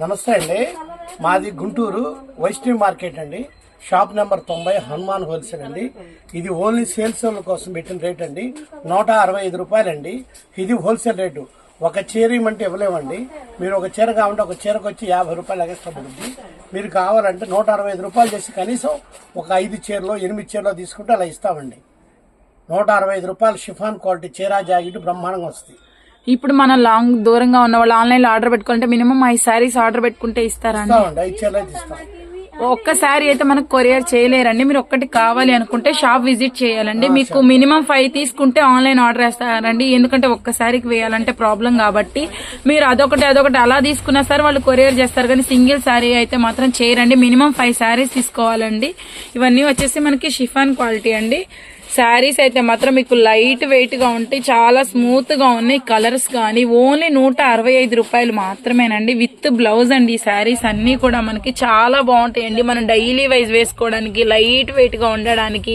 నమస్తే అండి. మాది గుంటూరు వైష్ణవి మార్కెట్ అండి. షాప్ నెంబర్ తొంభై హనుమాన్ హోల్సేల్ అండి. ఇది ఓన్లీ సేల్స్ వాళ్ళ కోసం పెట్టిన రేట్ అండి. నూట అరవై ఐదు రూపాయలండి. ఇది హోల్సేల్ రేటు. ఒక చీర ఇవ్వమంటే ఇవ్వలేమండి. మీరు ఒక చీర కావాలంటే ఒక చీరకు వచ్చి యాభై రూపాయలు ఎక్స్ట్రా పడుతుంది మీరు కావాలంటే నూట అరవై ఐదు రూపాయలు చేసి కనీసం ఒక ఐదు చీరలో ఎనిమిది చీరలో తీసుకుంటే అలా ఇస్తామండి. నూట అరవై ఐదు రూపాయలు షిఫాన్ క్వాలిటీ చీర జాకెట్ బ్రహ్మాండంగా వస్తుంది. ఇప్పుడు మనం లాంగ్ దూరంగా ఉన్న వాళ్ళు ఆన్లైన్లో ఆర్డర్ పెట్టుకుంటే మినిమం ఐదు శారీస్ ఆర్డర్ పెట్టుకుంటే ఇస్తారా అండి? ఇస్తామండి ఐదు చీరలు అయితే ఇస్తాం. ఒక్క శారీ అయితే మనకు కొరియర్ చేయలేరండి. మీరు ఒక్కటి కావాలి అనుకుంటే షాప్ విజిట్ చేయాలండి. మీకు మినిమం ఫైవ్ తీసుకుంటే ఆన్లైన్ ఆర్డర్ వేస్తారండి. ఎందుకంటే ఒక్క శారీకి వేయాలంటే ప్రాబ్లం కాబట్టి మీరు అదొకటి అదొకటి అలా తీసుకున్నా సరే వాళ్ళు కొరియర్ చేస్తారు. కానీ సింగిల్ శారీ అయితే మాత్రం చేయరండి. మినిమం ఫైవ్ శారీస్ తీసుకోవాలండి. ఇవన్నీ వచ్చేసి మనకి షిఫాన్ క్వాలిటీ అండి. శారీస్ అయితే మాత్రం మీకు లైట్ వెయిట్గా ఉంటాయి చాలా స్మూత్గా ఉన్నాయి కలర్స్ కానీ ఓన్లీ నూట అరవై ఐదు రూపాయలు మాత్రమేనండి. విత్ బ్లౌజ్ అండి ఈ శారీస్ అన్ని కూడా మనకి చాలా బాగుంటాయండి. మనం డైలీ వైజ్ వేసుకోవడానికి లైట్ వెయిట్గా ఉండడానికి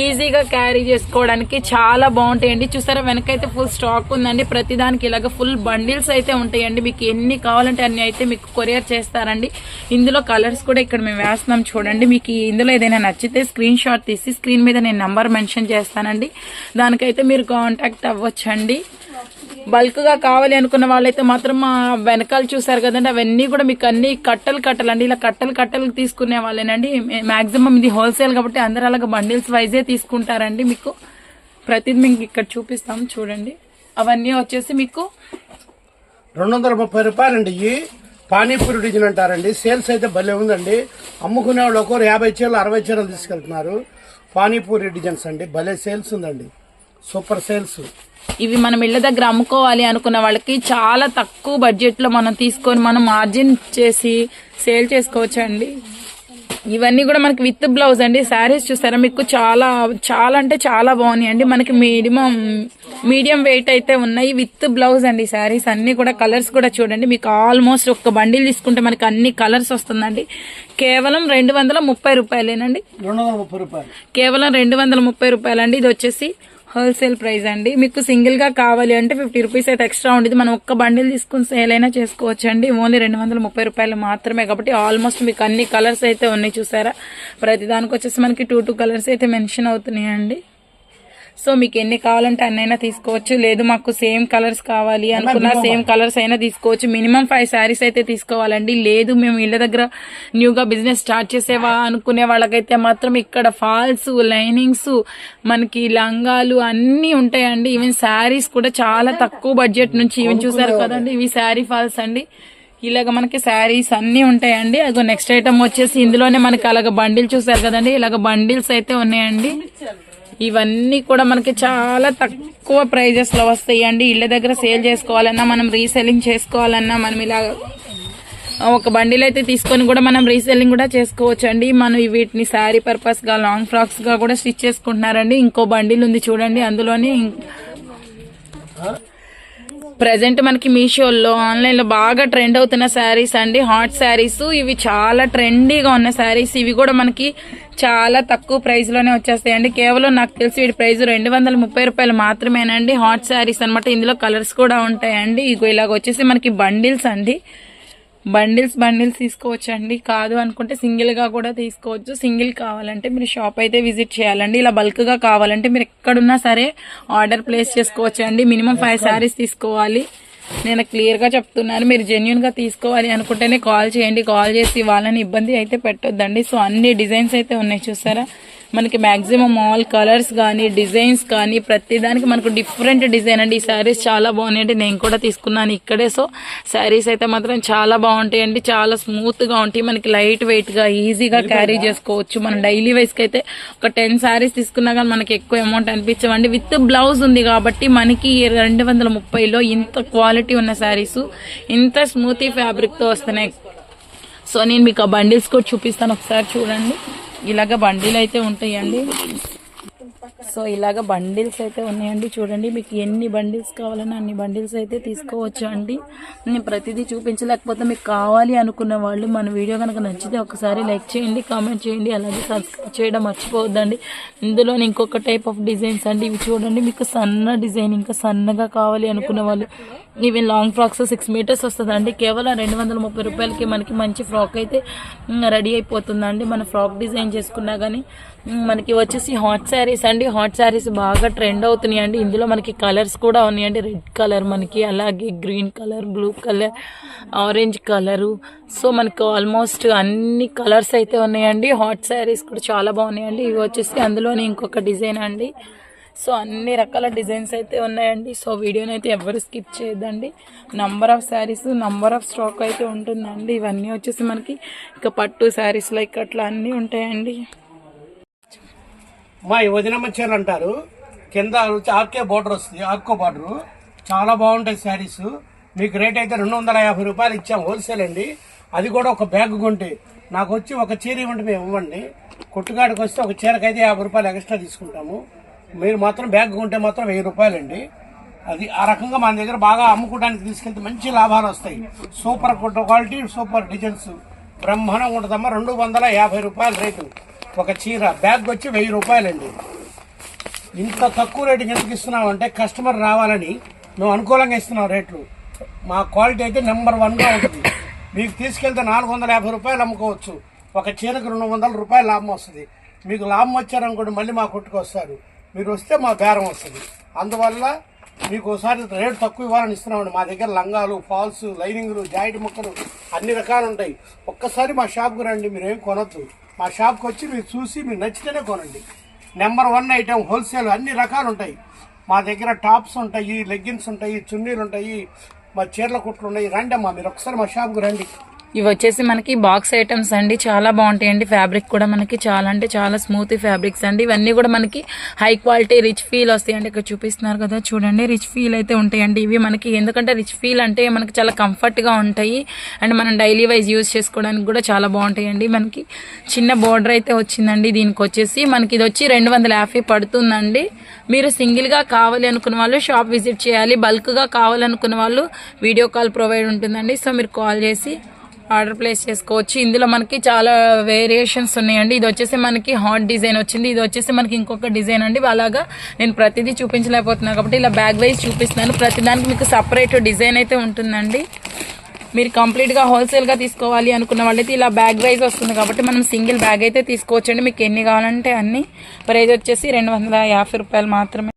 ఈజీగా క్యారీ చేసుకోవడానికి చాలా బాగుంటాయండి. చూసారా వెనకైతే ఫుల్ స్టాక్ ఉందండి. ప్రతిదానికి ఇలాగ ఫుల్ బండిల్స్ అయితే ఉంటాయండి. మీకు ఎన్ని కావాలంటే అన్ని అయితే మీకు కొరియర్ చేస్తారండి. ఇందులో కలర్స్ కూడా ఇక్కడ మేము వేస్తున్నాం చూడండి. మీకు ఇందులో ఏదైనా నచ్చితే స్క్రీన్ షాట్ తీసి స్క్రీన్ మీద నేను నంబర్ మెన్షన్ చేస్తానండి. దానికైతే మీరు కాంటాక్ట్ అవ్వచ్చండి. బల్క్గా కావాలి అనుకున్న వాళ్ళైతే మాత్రం మా వెనకాల చూసారు కదండి అవన్నీ కూడా మీకు అన్ని కట్టలు కట్టలండి. ఇలా కట్టలు కట్టలు తీసుకునే వాళ్ళేనండి. మాక్సిమం ఇది హోల్సేల్ కాబట్టి అందరూ అలాగ బండిల్స్ వైజే తీసుకుంటారండి మీకు. ప్రతిదీ మీకు ఇక్కడ చూపిస్తాం చూడండి. అవన్నీ వచ్చేసి మీకు రెండు వందల ముప్పై రూపాయలండి ఇవి పానీపూరి డిజైన్ అంటారండి. సేల్స్ అయితే భలే ఉందండి. అమ్ముకునే వాళ్ళు ఒకరు యాభై చీరలు అరవై చీరలు తీసుకెళ్తున్నారు. పానీపూరి డిజైన్స్ అండి. భలే సేల్స్ ఉందండి. Super sales. ఇవి మనం ఇళ్ళ దగ్గర అమ్ముకోవాలి అనుకున్న వాళ్ళకి చాలా తక్కువ బడ్జెట్లో మనం తీసుకొని మనం మార్జిన్ చేసి సేల్ చేసుకోవచ్చు అండి ఇవన్నీ కూడా మనకి విత్ బ్లౌజ్ అండి. శారీస్ చూసారా? మీకు చాలా చాలా అంటే చాలా బాగున్నాయి అండి. మనకి మినిమం మీడియం వెయిట్ అయితే ఉన్నాయి. విత్ బ్లౌజ్ అండి శారీస్. అన్ని కూడా కలర్స్ కూడా చూడండి. మీకు ఆల్మోస్ట్ ఒక్క బండిల్ తీసుకుంటే మనకి అన్ని కలర్స్ వస్తుందండి. కేవలం రెండు వందల ముప్పై రూపాయలేనండి. కేవలం రెండు వందల ముప్పై రూపాయలండి. ఇది వచ్చేసి హోల్సేల్ ప్రైస్ అండి. మీకు సింగిల్గా కావాలి అంటే ఫిఫ్టీ రూపీస్ అయితే ఎక్స్ట్రా ఉండేది. మనం ఒక్క బండిల్ తీసుకుని సేల్ అయినా చేసుకోవచ్చు అండి ఓన్లీ రెండు వందల ముప్పై రూపాయలు మాత్రమే కాబట్టి ఆల్మోస్ట్ మీకు అన్ని కలర్స్ అయితే ఉన్నాయి చూసారా? ప్రతి దానికి వచ్చేసి మనకి టూ టూ కలర్స్ అయితే మెన్షన్ అవుతున్నాయి అండి సో మీకు ఎన్ని కావాలంటే అన్నైనా తీసుకోవచ్చు. లేదు మాకు సేమ్ కలర్స్ కావాలి అనుకున్నా సేమ్ కలర్స్ అయినా తీసుకోవచ్చు. మినిమం ఫైవ్ శారీస్ అయితే తీసుకోవాలండి. లేదు మేము ఇళ్ళ దగ్గర న్యూగా బిజినెస్ స్టార్ట్ చేసేవా అనుకునే వాళ్ళకైతే మాత్రం ఇక్కడ ఫాల్స్ లైనింగ్స్ మనకి లంగాలు అన్నీ ఉంటాయండి. ఈవెన్ శారీస్ కూడా చాలా తక్కువ బడ్జెట్ నుంచి ఈవెన్ చూసారు కదండి. ఇవి శారీ ఫాల్స్ అండి. ఇలాగ మనకి శారీస్ అన్ని ఉంటాయండి. అగో నెక్స్ట్ ఐటమ్ వచ్చేసి ఇందులోనే మనకి అలాగ బండిల్ చూసారు కదండి. ఇలాగ బండిల్స్ అయితే ఉన్నాయండి. ఇవన్నీ కూడా మనకి చాలా తక్కువ ప్రైజెస్లో వస్తాయి అండి ఇళ్ళ దగ్గర సేల్ చేసుకోవాలన్నా మనం రీసెల్లింగ్ చేసుకోవాలన్నా మనం ఇలా ఒక బండిల్ అయితే తీసుకొని కూడా మనం రీసెల్లింగ్ కూడా చేసుకోవచ్చు అండి మనం వీటిని శారీ పర్పస్గా లాంగ్ ఫ్రాక్స్గా కూడా స్టిచ్ చేసుకుంటున్నారండి. ఇంకో బండిలు ఉంది చూడండి అందులోని ప్రజెంట్ మనకి మీషోలో ఆన్లైన్లో బాగా ట్రెండ్ అవుతున్న శారీస్ అండి. Hot sarees. ఇవి చాలా ట్రెండీగా ఉన్న శారీస్. ఇవి కూడా మనకి చాలా తక్కువ ప్రైస్లోనే వచ్చేస్తాయండి. కేవలం నాకు తెలిసి వీటి ప్రైస్ రెండు వందల ముప్పై రూపాయలు మాత్రమేనండి. హాట్ శారీస్ అనమాట ఇందులో కలర్స్ కూడా ఉంటాయండి. ఇగో ఇలాగ వచ్చేసి మనకి బండిల్స్ అండి. బండిల్స్ బండిల్స్ తీసుకోవచ్చు అండి కాదు అనుకుంటే సింగిల్గా కూడా తీసుకోవచ్చు. సింగిల్ కావాలంటే మీరు షాప్ అయితే విజిట్ చేయాలండి. ఇలా బల్క్గా కావాలంటే మీరు ఎక్కడున్నా సరే ఆర్డర్ ప్లేస్ చేసుకోవచ్చు అండి మినిమం ఫైవ్ శారీస్ తీసుకోవాలి. నేను క్లియర్గా చెప్తున్నాను. మీరు జెన్యున్గా తీసుకోవాలి అనుకుంటేనే కాల్ చేయండి. కాల్ చేసి వాళ్ళని ఇబ్బంది అయితే పెట్టొద్దండి. సో అన్ని డిజైన్స్ అయితే ఉన్నాయి చూసారా? మనకి మాక్సిమం ఆల్ కలర్స్ కానీ డిజైన్స్ కానీ ప్రతి దానికి మనకు డిఫరెంట్ డిజైన్ అండి. ఈ శారీస్ చాలా బాగున్నాయండి. నేను కూడా తీసుకున్నాను ఇక్కడే. సో శారీస్ అయితే మాత్రం చాలా బాగుంటాయండి. చాలా స్మూత్గా ఉంటాయి. మనకి లైట్ వెయిట్గా ఈజీగా క్యారీ చేసుకోవచ్చు. మనం డైలీ వైస్కి అయితే ఒక టెన్ శారీస్ తీసుకున్నా కానీ మనకి ఎక్కువ అమౌంట్ అనిపించవండి. విత్ బ్లౌజ్ ఉంది కాబట్టి మనకి రెండు వందల ముప్పైలో ఇంత క్వాలిటీ ఉన్న శారీస్ ఇంత స్మూతీ ఫ్యాబ్రిక్తో వస్తున్నాయి. సో నేను మీకు ఆ బండిల్స్ కూడా చూపిస్తాను. ఒకసారి చూడండి. ఇలాగ బండిల్ అయితే ఉంటాయండి. సో ఇలాగ బండిల్స్ అయితే ఉన్నాయండి. చూడండి మీకు ఎన్ని బండిల్స్ కావాలన్నా అన్ని బండిల్స్ అయితే తీసుకోవచ్చు అండి. నేను ప్రతిదీ చూపించలేకపోతే మీకు కావాలి అనుకున్న వాళ్ళు మన వీడియో కనుక నచ్చితే ఒకసారి లైక్ చేయండి కామెంట్ చేయండి అలాగే సబ్స్క్రైబ్ చేయడం మర్చిపోవద్దండి. ఇందులో ఇంకొక టైప్ ఆఫ్ డిజైన్స్ అండి. ఇవి చూడండి మీకు సన్న డిజైన్ ఇంకా సన్నగా కావాలి అనుకున్న వాళ్ళు ఇవి లాంగ్ ఫ్రాక్స్ సిక్స్ మీటర్స్ వస్తుందండి. కేవలం రెండు వందల ముప్పై రూపాయలకి మనకి మంచి ఫ్రాక్ అయితే రెడీ అయిపోతుందండి. మన ఫ్రాక్ డిజైన్ చేసుకున్నా కానీ మనకి వచ్చేసి హాట్ శారీస్ అండి. హాట్ శారీస్ బాగా ట్రెండ్ అవుతున్నాయి అండి ఇందులో మనకి కలర్స్ కూడా ఉన్నాయండి. రెడ్ కలర్ మనకి అలాగే green colour blue colour orange colour so మనకి ఆల్మోస్ట్ అన్ని కలర్స్ అయితే ఉన్నాయండి. హాట్ శారీస్ కూడా చాలా బాగున్నాయండి. ఇవి వచ్చేసి అందులోనే ఇంకొక డిజైన్ అండి. సో అన్ని రకాల డిజైన్స్ అయితే ఉన్నాయండి. సో వీడియోని అయితే ఎవరు స్కిప్ చేయొద్దండి. Number of sarees number of stock అయితే ఉంటుందండి. ఇవన్నీ వచ్చేసి మనకి ఇక పట్టు శారీస్ లైక్ అట్లా అన్నీ ఉంటాయండి. మా వదినమ్మ చీరలు అంటారు. కింద ఆర్కే బార్డర్ వస్తుంది. ఆర్కో బార్డరు చాలా బాగుంటాయి శారీస్ మీకు రేట్ అయితే రెండు వందల యాభై రూపాయలు ఇచ్చాం హోల్సేల్ అండి. అది కూడా ఒక బ్యాగ్ కొంటే. నాకు వచ్చి ఒక చీర ఇవ్వండి మేము ఇవ్వండి. కొట్టుకాడికి వస్తే ఒక చీరకైతే యాభై రూపాయలు ఎక్స్ట్రా తీసుకుంటాము. మీరు మాత్రం బ్యాగ్ కొంటే మాత్రం వెయ్యి రూపాయలండి. అది ఆ రకంగా మన దగ్గర బాగా అమ్ముకోవడానికి తీసుకెళ్తే మంచి లాభాలు వస్తాయి. Super quality super designs. బ్రహ్మాండంగా ఉంటుందమ్మా రెండు వందల యాభై రూపాయల రేటు. ఒక చీర బ్యాగ్ వచ్చి వెయ్యి రూపాయలండి. ఇంత తక్కువ రేటుకి ఎందుకు ఇస్తున్నామంటే కస్టమర్ రావాలని మేము అనుకూలంగా ఇస్తున్నాం రేట్లు. మా క్వాలిటీ అయితే నెంబర్ వన్గా ఉంటుంది. మీకు తీసుకెళ్తే నాలుగు వందల యాభై రూపాయలు అమ్ముకోవచ్చు. ఒక చీరకు రెండు వందల రూపాయలు లాభం వస్తుంది. మీకు లాభం వచ్చారనుకోండి మళ్ళీ మా కొట్టుకు వస్తారు. మీరు వస్తే మా బేరం వస్తుంది. అందువల్ల మీకు ఒకసారి రేటు తక్కువ ఇవ్వాలని ఇస్తున్నామండి. మా దగ్గర లంగాలు ఫాల్స్ లైనింగ్లు జాయింట్ ముక్కలు అన్ని రకాలు ఉంటాయి ఒక్కసారి మా షాప్కి రండి మీరు ఏం కొనొద్దు. మా షాప్కి వచ్చి మీరు చూసి మీరు నచ్చితేనే కొనండి. నెంబర్ వన్ ఐటెం హోల్సేల్ అన్ని రకాలు ఉంటాయి మా దగ్గర టాప్స్ ఉంటాయి లెగ్గిన్స్ ఉంటాయి చున్నీలు ఉంటాయి మా చీరల కుట్లు ఉన్నాయి. రండి అమ్మా మీరు ఒకసారి మా షాప్కి రండి. ఇవి వచ్చేసి మనకి బాక్స్ ఐటమ్స్ అండి. చాలా బాగుంటాయండి. ఫ్యాబ్రిక్ కూడా మనకి చాలా అంటే చాలా స్మూత్ ఫ్యాబ్రిక్స్ అండి. ఇవన్నీ కూడా మనకి హై క్వాలిటీ రిచ్ ఫీల్ వస్తాయండి. ఇక్కడ చూపిస్తున్నారు కదా చూడండి. రిచ్ ఫీల్ అయితే ఉంటాయండి. ఇవి మనకి ఎందుకంటే రిచ్ ఫీల్ అంటే మనకి చాలా కంఫర్ట్గా ఉంటాయి. అండ్ మనం డైలీ వైజ్ యూజ్ చేసుకోవడానికి కూడా చాలా బాగుంటాయండి. మనకి చిన్న బోర్డర్ అయితే వచ్చిందండి. దీనికి వచ్చేసి మనకి ఇది వచ్చి రెండు వందల యాభై పడుతుందండి. మీరు సింగిల్గా కావాలి అనుకున్న వాళ్ళు షాప్ విజిట్ చేయాలి. బల్క్గా కావాలనుకున్న వాళ్ళు వీడియో కాల్ ప్రొవైడ్ ఉంటుందండి. సో మీరు కాల్ చేసి ఆర్డర్ ప్లేస్ చేసుకోవచ్చు. ఇందులో మనకి చాలా వేరియేషన్స్ ఉన్నాయండి. ఇది వచ్చేసి మనకి హాట్ డిజైన్ వచ్చింది. ఇది వచ్చేసి మనకి ఇంకొక డిజైన్ అండి. అలాగా నేను ప్రతిదీ చూపించలేకపోతున్నాను కాబట్టి ఇలా బ్యాగ్ వైజ్ చూపిస్తున్నాను. ప్రతిదానికి మీకు సపరేట్ డిజైన్ అయితే ఉంటుందండి. మీరు కంప్లీట్గా హోల్సేల్గా తీసుకోవాలి అనుకున్న వాళ్ళైతే ఇలా బ్యాగ్ వైజ్ వస్తుంది కాబట్టి మనం సింగిల్ బ్యాగ్ అయితే తీసుకోవచ్చండి. మీకు ఎన్ని కావాలంటే అన్ని. ప్రైజ్ వచ్చేసి రెండు వందల యాభై రూపాయలు మాత్రమే.